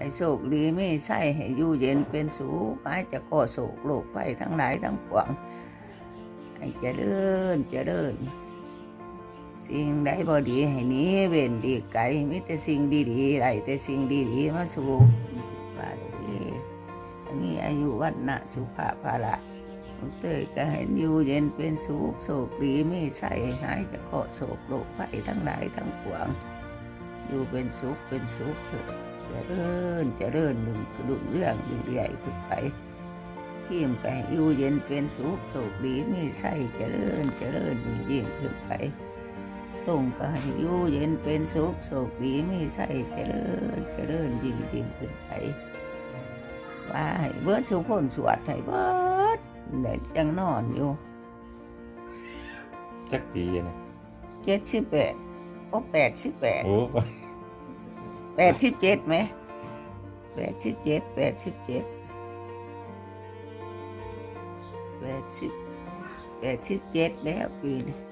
ให้โศกดีไม่ใช่ให้อยู่เย็นเป็นสุขหายจะก่อโศกโลกไปทั้งหลายทั้งปวงให้เจริญเจริญสิ่งใดบ่ดีให้นี้เว้นดีไกลมีแต่สิ่งดีๆไรแต่สิ่งดีๆมาสู่บาดีมีอายุวันนะสุขภาละเตยก็ให้อยู่เย็นเป็นสุขโศกดีไม่ใส่หายจะเคาะโศกโลกไปทั้งหลายทั้งปวงอยู่เป็นสุขเป็นสุขเถิด เจริญเจริญหนึ่งดุงเรื่องดีใหญ่ขึ้นไปขีมก็ให้อยู่เย็นเป็นสุขโศกดีไม่ใส่เจริญเจริญยิ่งยิ่งขึ้นไปตุ่มก็ให้อยู่เย็นเป็นสุขโศกดีไม่ใช่เจริญเจริญยิ่งยิ่งขึ้นไปว่าให้เบิดสุขคนสวดให้เบิดแต่ยังนอนอยู่จักปีอะนะเจ็ดสิบแปดโอ้แปดสิบแปดโอ้ แปดสิบเจ็ดไหมแปดสิบเจ็ดแปดสิบเจ็ดแปดสิบแปดสิบเจ็ดแล้วปีนี้